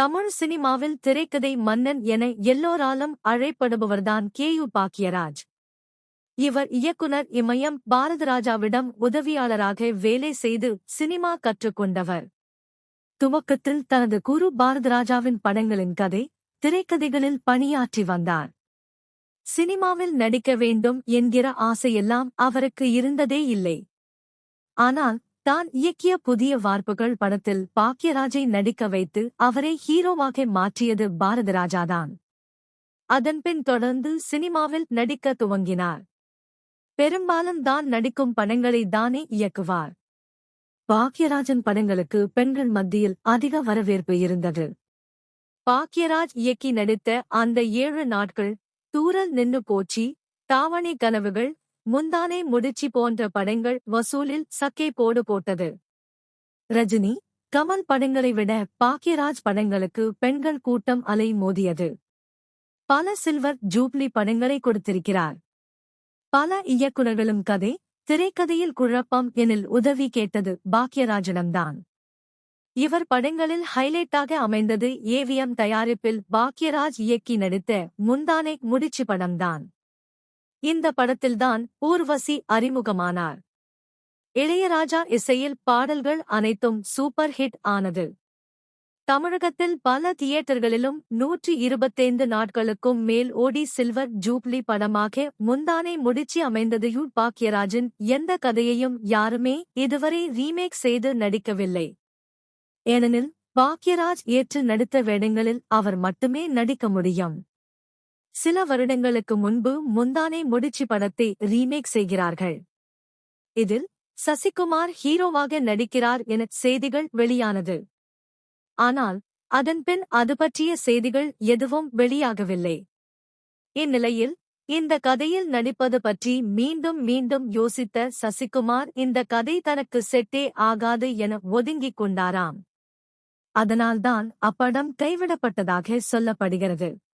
தமிழ் சினிமாவில் திரைக்கதை மன்னன் என எல்லோராலும் அழைப்படுபவர்தான் கே யு பாக்கியராஜ். இவர் இயக்குனர் இமயம் பாரதராஜாவிடம் உதவியாளராக வேலை செய்து சினிமா கற்றுக்கொண்டவர். துவக்கத்தில் தனது குரு பாரதராஜாவின் படங்களின் கதை திரைக்கதைகளில் பணியாற்றி வந்தார். சினிமாவில் நடிக்க வேண்டும் என்கிற ஆசையெல்லாம் அவருக்கு இருந்ததே இல்லை. ஆனால் தான் இயக்கிய புதிய வார்ப்புகள் படத்தில் பாக்யராஜை நடிக்க வைத்து அவரை ஹீரோவாக மாற்றியது பாரதராஜாதான். அதன்பின் தொடர்ந்து சினிமாவில் நடிக்க துவங்கினார். பெரும்பாலும் தான் நடிக்கும் படங்களை தானே இயக்குவார். பாக்யராஜன் படங்களுக்கு பெண்கள் மத்தியில் அதிக வரவேற்பு இருந்தது. பாக்யராஜ் இயக்கி நடித்த அந்த ஏழு நாட்கள் தூரல் நின்னு போச்சி தாவணி கனவுகள் முந்தானே முடிச்சி போன்ற படங்கள் வசூலில் சக்கே போடு போட்டது. ரஜினி கமல் படங்களை விட பாக்யராஜ் படங்களுக்கு பெண்கள் கூட்டம் அலை மோதியது. பல சில்வர் ஜூப்ளி படங்களை கொடுத்திருக்கிறார். பல இயக்குநர்களும் கதை திரைக்கதையில் குழப்பம் எனில் உதவி கேட்டது பாக்கியராஜனம்தான் இவர் படங்களில் ஹைலைட்டாக அமைந்தது ஏவிஎம் தயாரிப்பில் பாக்யராஜ் இயக்கி நடித்த முந்தானே முடிச்சு படம்தான். இந்த படத்தில்தான் ஊர்வசி அறிமுகமானார். இளையராஜா இசையில் பாடல்கள் அனைத்தும் சூப்பர் ஹிட் ஆனது. தமிழகத்தில் பல தியேட்டர்களிலும் நூற்றி இருபத்தைந்து நாட்களுக்கும் மேல் ஓடி சில்வர் ஜூப்ளி படமாக முந்தானை முடிச்சு அமைந்ததையும் பாக்யராஜின். எந்த கதையையும் யாருமே இதுவரை ரீமேக் செய்து நடிக்கவில்லை. ஏனெனில் பாக்யராஜ் ஏற்று நடித்த வேடங்களில் அவர் மட்டுமே நடிக்க முடியும். சில வருடங்களுக்கு முன்பு முந்தானே முடிச்சு படத்தை ரீமேக் செய்கிறார்கள். இதில் சசிகுமார் ஹீரோவாக நடிக்கிறார் என செய்திகள் வெளியானது. ஆனால் அதன்பின் அது பற்றிய செய்திகள் எதுவும் வெளியாகவில்லை. இந்நிலையில் இந்த கதையில் நடிப்பது பற்றி மீண்டும் மீண்டும் யோசித்த சசிகுமார் இந்த கதை தனக்கு செட்டே ஆகாது என ஒதுங்கிக் கொண்டாராம். அதனால்தான் அப்படம் கைவிடப்பட்டதாக சொல்லப்படுகிறது.